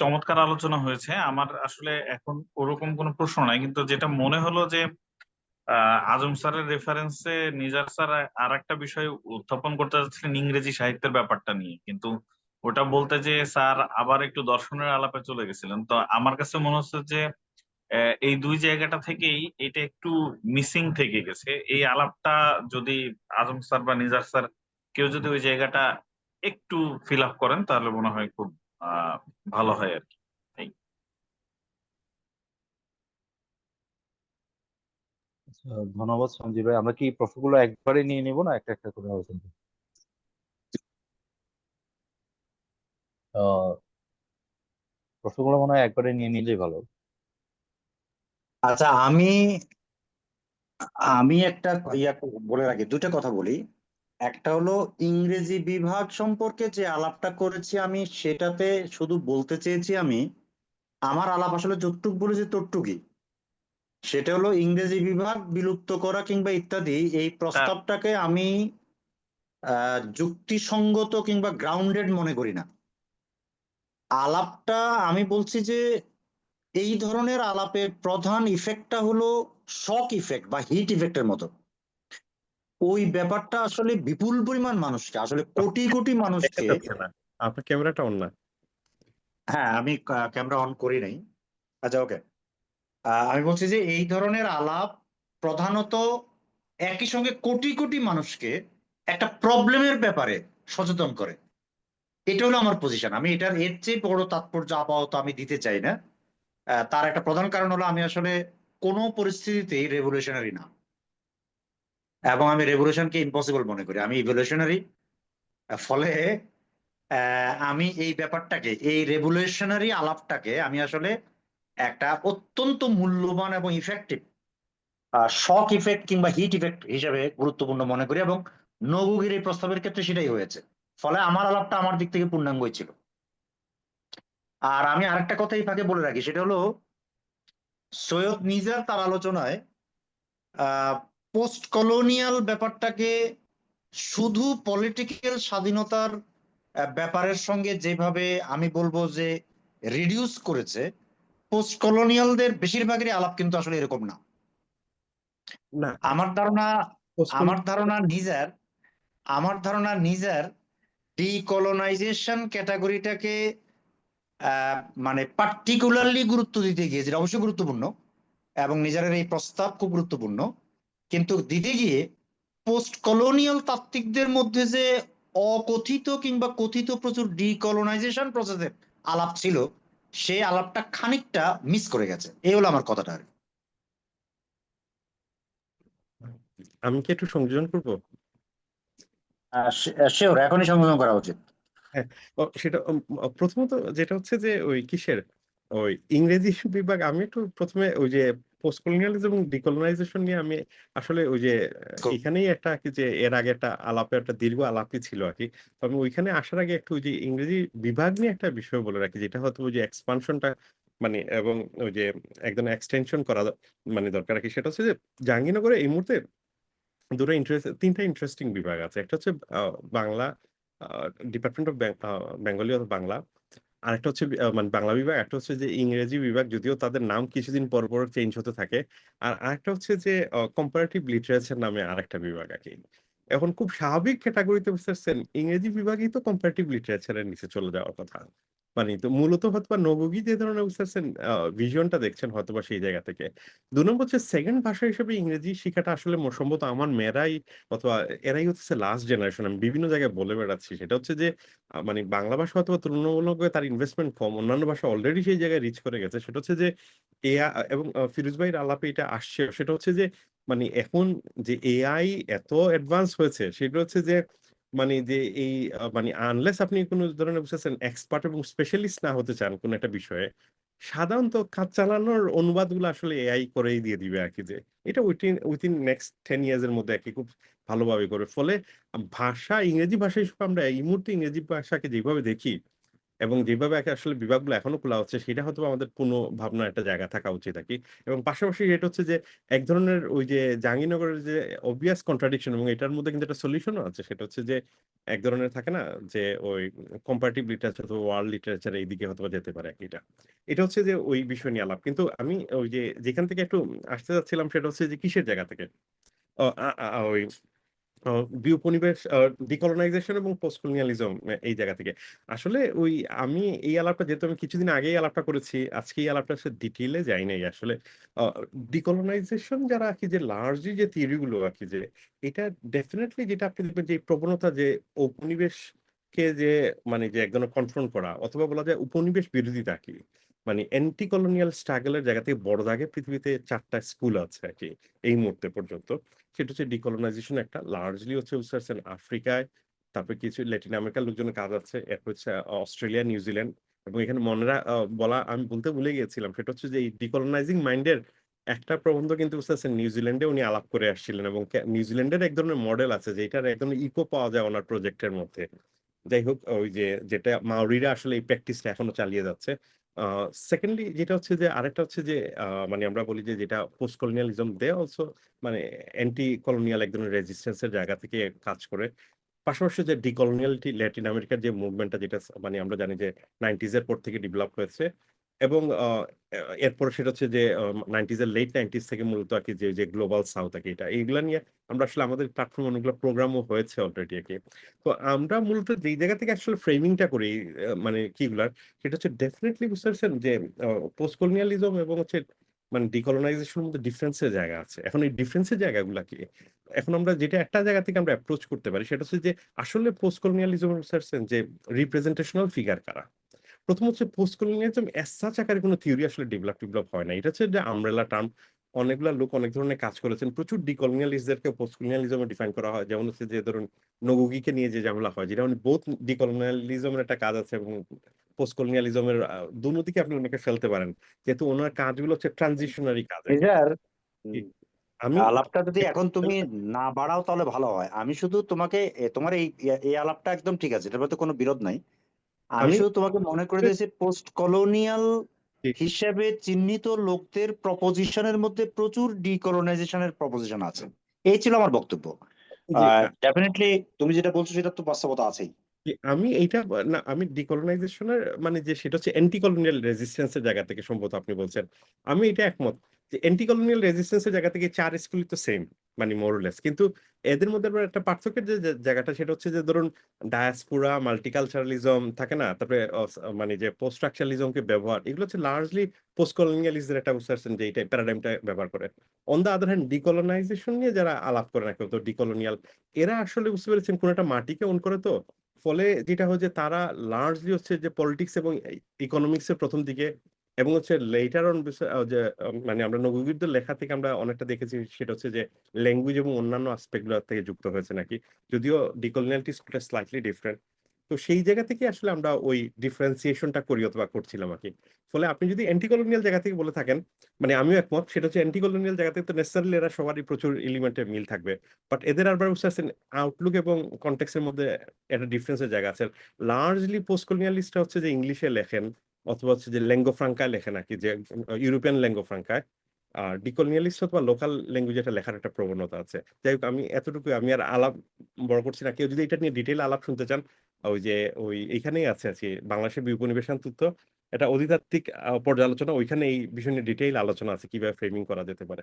চমৎকার আলোচনা হয়েছে। আমার আসলে এখন ওরকম কোনো প্রশ্ন নাই, কিন্তু যেটা মনে হলো যে আজম স্যারের রেফারেন্সে নিজার স্যার আর একটা বিষয় উত্থাপন করতে যাচ্ছিলেন ইংরেজি সাহিত্যের ব্যাপারটা নিয়ে। কিন্তু ওটা বলতে যে স্যার আবার একটু দর্শনের আলাপে চলে গেছিলেন। তো আমার কাছে মনে হচ্ছে যে এই দুই জায়গাটা থেকেই এটা একটু মিসিং থেকে গেছে। এই আলাপটা যদি আজম স্যার বা নিজার স্যার কেউ যদি ওই জায়গাটা একটু ফিল আপ করেন, তাহলে মনে হয় খুব ভালো হয় আর কি। আচ্ছা, ধন্যবাদ সঞ্জীব ভাই। আমরা কি প্রশ্নগুলো একবারে নিয়ে নিব না একটা একটা করে আলোচনা আহ প্রশ্নগুলো মনে হয় একবারে নিয়ে নিলেই ভালো। আচ্ছা আমি আমি একটা ইয়া বলে রাখি দুটা কথা বলি। একটা হলো ইংরেজি বিভাগ সম্পর্কে যে আলাপটা করেছি আমি সেটাতে শুধু বলতে চেয়েছি আমি আমার আলাপ আসলে যতটুক বলেছি ততটুকুই। সেটা হলো ইংরেজি বিভাগ বিলুপ্ত করা কিংবা ইত্যাদি এই প্রস্তাবটাকে আমি আহ যুক্তিসঙ্গত কিংবা গ্রাউন্ডেড মনে করি না। আলাপটা আমি বলছি যে এই ধরনের আলাপের প্রধান ইফেক্টটা হলো শক ইফেক্ট বা হিট ইফেক্টের মতো। ওই ব্যাপারটা আসলে বিপুল পরিমাণ মানুষকে আসলে কোটি কোটি মানুষকে আপনার ক্যামেরাটা অন না। হ্যাঁ আমি ক্যামেরা অন করি নাই। আচ্ছা ওকে আমি বলছি যে এই ধরনের আলাপ প্রধানত একই সঙ্গে কোটি কোটি মানুষকে একটা প্রবলেমের ব্যাপারে সচেতন করে। এটা হলো আমার পজিশন আমি এটার এর চেয়ে বড় তাৎপর্য আপাতত আমি দিতে চাই না। আহ, তার একটা প্রধান কারণ হলো আমি আসলে কোনো পরিস্থিতিতেই রেভলিউশনারি না। এবং আমি রেভলিউশনকে ইম্পসিবল মনে করি। আমি ইভলিউশনারি ফলে আমি এই ব্যাপারটাকে, এই রেভলিউশনারি আলাপটাকে আমি আসলে একটা অত্যন্ত মূল্যবান এবং ইফেক্টিভ শক ইফেক্ট কিংবা হিট ইফেক্ট হিসেবে গুরুত্বপূর্ণ মনে করি এবং নবগির এই প্রস্তাবের ক্ষেত্রে সেটাই হয়েছে। ফলে আমার আলাপটা আমার দিক থেকে পূর্ণাঙ্গই ছিল। আর আমি আরেকটা কথা এই ফাঁকে বলে রাখি, সেটা হলো সৈয়দ নিজার তার আলোচনায় পোস্ট কলোনিয়াল ব্যাপারটাকে শুধু পলিটিক্যাল স্বাধীনতার ব্যাপারের সঙ্গে যেভাবে আমি বলব যে রিডিউস করেছে পোস্ট কলোনিয়ালদের বেশিরভাগেরই আলাপ কিন্তু আসলে এরকম না। না। আমার ধারণা আমার ধারণা নিজের আমার ধারণা নিজের ডিকলোনাইজেশন ক্যাটাগরিটাকে মানে পার্টিকুলারলি গুরুত্ব দিতে গিয়েছে অবশ্যই গুরুত্বপূর্ণ এবং নিজের এই প্রস্তাব খুব গুরুত্বপূর্ণ। কিন্তু দিতে গিয়ে পোস্ট কলোনিয়াল তাত্ত্বিকদের মধ্যে যে অকথিত কিংবা কথিত প্রচুর ডিকলোনাইজেশন প্রসেসের আলাপ ছিল সেই আলাপটা খানিকটা মিস করে গেছে। এই হলো আমার কথাটা আর আমি কি একটু সংযোজন করব? শিওর এখনই সংযোজন করা উচিত। ও, সেটা প্রথমত যেটা হচ্ছে যে ওই কিসের? ওই ইংরেজি বিভাগ আমি একটু প্রথমে ওই যে পোস্ট কলোনিয়ালিজম এবং ডিকলোনাইজেশন নিয়ে আমি আসলে ওই যে এখানেই একটা কি যে এর আগে একটা আলাপে একটা দীর্ঘ আলাপই ছিল আর কি। তো আমি ওইখানে আসার আগে একটু ওই যে ইংরেজি বিভাগ নিয়ে একটা বিষয় বলে রাখি যেটা হয়তো ওই যে এক্সপানশনটা মানে এবং ওই যে একদম এক্সটেনশন করা মানে দরকার আর কি। সেটা হচ্ছে যে জাহাঙ্গীরনগরে এই মুহূর্তে দুটো ইন্টারেস্ট তিনটা ইন্টারেস্টিং বিভাগ আছে। একটা হচ্ছে বাংলা ডিপার্টমেন্ট অফ বেঙ্গলি অথবা বাংলা। আর একটা হচ্ছে মানে বাংলা বিভাগ, একটা হচ্ছে যে ইংরেজি বিভাগ, যদিও তাদের নাম কিছুদিন পর পর চেঞ্জ হতে থাকে। আর আরেকটা হচ্ছে যে কম্পারেটিভ লিটারেচার নামে আরেকটা বিভাগ আর কি। এখন খুব স্বাভাবিক ক্যাটাগরিতে বুঝতেছেন ইংরেজি বিভাগই তো কম্পারেটিভ লিটারেচারের নিচে চলে যাওয়ার কথা। মানে তো মূলত হয়তোবা নবগী যে ধরনের বুঝতেছেন ভিশনটা দেখছেন হয়তোবা সেই জায়গা থেকে। দু নম্বর হচ্ছে সেকেন্ড ভাষা হিসেবে ইংরেজি শিখাটা আসলে সম্ভবত আমার মেয়েরাই অথবা এরাই হচ্ছে লাস্ট জেনারেশন আমি বিভিন্ন জায়গায় বলে বেড়াচ্ছি। সেটা হচ্ছে যে মানে বাংলা ভাষা অথবা তুলনামূলকভাবে তার ইনভেস্টমেন্ট কম, অন্যান্য ভাষা অলরেডি সেই জায়গায় রিচ করে গেছে। সেটা হচ্ছে যে এআই এবং ফিরোজ ভাইয়ের আলাপে এটা আসছে। সেটা হচ্ছে যে মানে এখন যে এআই এত অ্যাডভান্স হয়েছে, সেটা হচ্ছে যে মানে যে এই মানে আনলেস আপনি কোনো ধরনের বুঝতেছেন এক্সপার্ট এবং স্পেশালিস্ট না হতে চান কোনো একটা বিষয়ে, সাধারণত কাজ চালানোর অনুবাদগুলো আসলে এআই করেই দিয়ে দিবে আর কি যে, এটা within within next ten years এর মধ্যে আর খুব ভালোভাবে করে। ফলে ভাষা, ইংরেজি ভাষা হিসেবে আমরা এই মুহূর্তে ইংরেজি ভাষাকে যেভাবে দেখি এবং যেভাবে আসলে বিভাগগুলো এখনও খোলা হচ্ছে, সেটা হয়তো আমাদের পুনঃ ভাবনার একটা জায়গা থাকা উচিত আর কি এবং পাশাপাশি এটা হচ্ছে যে, এক ধরনের ওই যে জাহাঙ্গীরনগরের যে অবভিয়াস কন্ট্রাডিকশন এবং এটার মধ্যে কিন্তু একটা সলিউশনও আছে। সেটা হচ্ছে যে, এক ধরনের থাকে না যে, ওই কম্পারেটিভ লিটারেচার অথবা ওয়ার্ল্ড লিটারেচার এইদিকে হয়তো যেতে পারে এটা। এটা হচ্ছে যে ওই বিষয় নিয়ে আলাপ। কিন্তু আমি ওই যে যেখান থেকে একটু আসতে যাচ্ছিলাম সেটা হচ্ছে যে কিসের জায়গা থেকে? ওই বিউপনিবেশ ডিকলোনাইজেশন এবং পোস্ট কলোনিয়ালিজম এই জায়গা থেকে। আসলে ওই আমি এই আলাপটা, যেহেতু আমি কিছুদিন আগেই আলাপটা করেছি, আজকে এই আলাপটা সে ডিটেইলে যাই নাই আসলে। ডিকলোনাইজেশন যারা আর কি যে লার্জলি যে থিওরি গুলো আর কি যে, এটা ডেফিনেটলি যেটা আপনি দেখবেন যে প্রবণতা যে উপনিবেশকে যে মানে যে একদম কনফ্রন্ট করা, অথবা বলা যায় উপনিবেশ বিরোধিতা কি মানে অ্যান্টি কলোনিয়াল স্ট্রাগলের জায়গা থেকে বড় দাগে পৃথিবীতে চারটা স্কুল আছে আর কি, এই মুহূর্তে পর্যন্ত। সেটা হচ্ছে ডিকলোনাইজেশন একটা লার্জলি হচ্ছে পারছেন আফ্রিকায় তারপরে কিছু ল্যাটিন আমেরিকার লোকজনের কাজ আছে, এরপর হচ্ছে অস্ট্রেলিয়া নিউজিল্যান্ড এবং এখানে মনেরা বলা, আমি বলতে ভুলে গিয়েছিলাম, সেটা হচ্ছে যে এই ডিকলোনাইজিং মাইন্ডের একটা প্রবন্ধ কিন্তু নিউজিল্যান্ডে উনি আলাপ করে আসছিলেন, এবং নিউজিল্যান্ডের এক ধরনের মডেল আছে যেটার এক ধরনের ইকো পাওয়া যায় ওনার প্রজেক্টের মধ্যে। যাই হোক, ওই যে, যেটা মাউরিরা আসলে এই প্র্যাকটিসটা এখনও চালিয়ে যাচ্ছে। সেকেন্ডলি যেটা হচ্ছে যে, আরেকটা হচ্ছে যে মানে আমরা বলি যে, যেটা পোস্ট কলোনিয়ালিজম দে অলসো মানে অ্যান্টি কলোনিয়াল এক ধরনের রেজিস্ট্যান্সের জায়গা থেকে কাজ করে। পাশাপাশি যে ডিকলোনিয়ালিটি ল্যাটিন আমেরিকার যে মুভমেন্টটা যেটা মানে আমরা জানি যে নাইনটিজ এর পর থেকে ডেভেলপ হয়েছে এবং এরপর সেটা হচ্ছে যে নাইনটিজ এর লেট নাইনটিজ থেকে মূলত আর কি যে গ্লোবাল সাউথ আর কি এটা। এইগুলা নিয়ে আমরা আসলে আমাদের প্ল্যাটফর্মে অনেকগুলো প্রোগ্রামও হয়েছে অলরেডি আর কি। তো আমরা মূলত যেই জায়গা থেকে আসলে ফ্রেমিংটা করি মানে কিগুলার সেটা হচ্ছে ডেফিনেটলি বুঝতে পারছেন যে পোস্ট কলোনিয়ালিজম এবং হচ্ছে মানে ডিকলোনাইজেশনের মধ্যে ডিফারেন্সের জায়গা আছে। এখন এই ডিফারেন্সের জায়গাগুলা কি? এখন আমরা যেটা একটা জায়গা থেকে আমরা অ্যাপ্রোচ করতে পারি, সেটা হচ্ছে যে, আসলে পোস্ট কলোনিয়ালিজম যে রিপ্রেজেন্টেশনাল ফিগার কারা? প্রথম হচ্ছে পোস্ট কলোনিয়ালিজম সাচ আকারে কোনো থিওরি আসলে ডেভেলপ ডেভেলপ হয় না এটা হচ্ছে যে আমব্রেলা টার্ম অনেকগুলা লোক অনেক ধরনের কাজ করেছেন। প্রচুর ডিকলোনিয়ালিস্টদেরকে পোস্ট কলোনিয়ালিজমে ডিফাইন করা হয়। যেমন হচ্ছে যে ধরুন নগুগিকে নিয়ে যে ঝামেলা হয় যেটা মানে বোধ ডিকলোনিয়ালিজমের একটা কাজ আছে এবং পোস্ট কলোনিয়ালিজমের দুদিকে আপনি ওনাকে ফেলতে পারেন। যেহেতু ওনার কাজগুলো হচ্ছে ট্রানজিশনারি কাজ। আমি আলাপটা যদি এখন তুমি না বাড়াও তাহলে ভালো হয়। আমি শুধু তোমাকে তোমার এই এই আলাপটা একদম ঠিক আছে। এটার মধ্যে কোনো বিরোধ নাই। আমি শুধু তোমাকে মনে করে দিয়েছি পোস্ট কলোনিয়াল। হিসেবে চিহ্নিত লোকদের প্রপোজিশনের মধ্যে প্রচুর ডিকলোনাইজেশনের প্রপোজিশন আছে। এই ছিল আমার বক্তব্য। ডেফিনেটলি তুমি যেটা বলছো সেটা তো বাস্তবতা আছেই। আমি এইটা না আমি ডিকলোনাইজেশনের মানে যে সেটা হচ্ছে অ্যান্টি কলোনিয়াল রেজিস্ট্যান্সের জায়গা থেকে সম্ভবত আপনি বলছেন। আমি এটা একমত যে অ্যান্টি কলোনিয়াল রেজিস্ট্যান্সের জায়গা থেকে চার স্কুলই তো সেম মানে মোরলেস কিন্তু এদের মধ্যে একটা পার্থক্যের যে জায়গাটা সেটা হচ্ছে যে, ধরুন ডায়াসপোরা মাল্টিকালচারালিজম থাকে না? তারপরে মানে যে পোস্ট স্ট্রাকচারালিজমকে ব্যবহার, এগুলো হচ্ছে লার্জলি পোস্ট কলোনিয়ালিজদের একটা বুঝতে যে এইটা প্যারাডাইমটা ব্যবহার করে। On the other hand decolonization নিয়ে যারা আলাপ করে না তো ডিকলোনিয়াল এরা আসলে বুঝতে পেরেছেন কোন একটা মাটিকে অন করে তো? ফলে যেটা যে, তারা লার্জলি হচ্ছে যে পলিটিক্স এবং ইকোনমিক্স এর প্রথম দিকে এবং হচ্ছে লেটার অন যে মানে আমরা নবীদের লেখা থেকে আমরা অনেকটা দেখেছি, সেটা হচ্ছে যে ল্যাঙ্গুয়েজ এবং অন্যান্য অ্যাসপেক্টগুলো থেকে যুক্ত হয়েছে নাকি? যদিও ডিকলোনিয়ালিটি স্লাইটলি ডিফারেন্ট তো সেই জায়গা থেকে আসলে আমরা ওই ডিফারেন্সিয়েশনটা করি অথবা করছিলাম আর কি। ফলে আপনি যদি অ্যান্টি কলোনিয়াল জায়গা থেকে বলে থাকেন মানে আমিও একমত, সেটা হচ্ছে অ্যান্টি কলোনিয়াল জায়গা থেকে তো নেসারালি এরা সবারই প্রচুর এলিমেন্টের মিল থাকবে। বাট এদের আবার বুঝতে পারছেন আউটলুক এবং কন্টেক্সের মধ্যে একটা ডিফারেন্সের জায়গা আছে। লার্জলি পোস্ট কলোনিয়ালিস্টরা হচ্ছে যে ইংলিশে লেখেন অথবা হচ্ছে যে ল্যাঙ্গো ফ্রাঙ্কায় লেখেন আর কি যে ইউরোপিয়ান ল্যাঙ্গো ফ্রাঙ্কায়। আর ডিকলোনিয়ালিস্ট অথবা লোকাল ল্যাঙ্গুয়েজ এটা লেখার একটা প্রবণতা আছে। যাই হোক, আমি এতটুকু, আমি আর আলাপ বড় করছি না। কেউ যদি এটা নিয়ে ডিটেইল আলাপ শুনতে চান, ওই যে, ওই এইখানেই আছে আছি বাংলাদেশের বিপণিবেশন তথ্য এটা অধিতাত্ত্বিক পর্যালোচনা, ওইখানে এই বিষয় নিয়ে ডিটেইল আলোচনা আছে, কীভাবে ফ্রেমিং করা যেতে পারে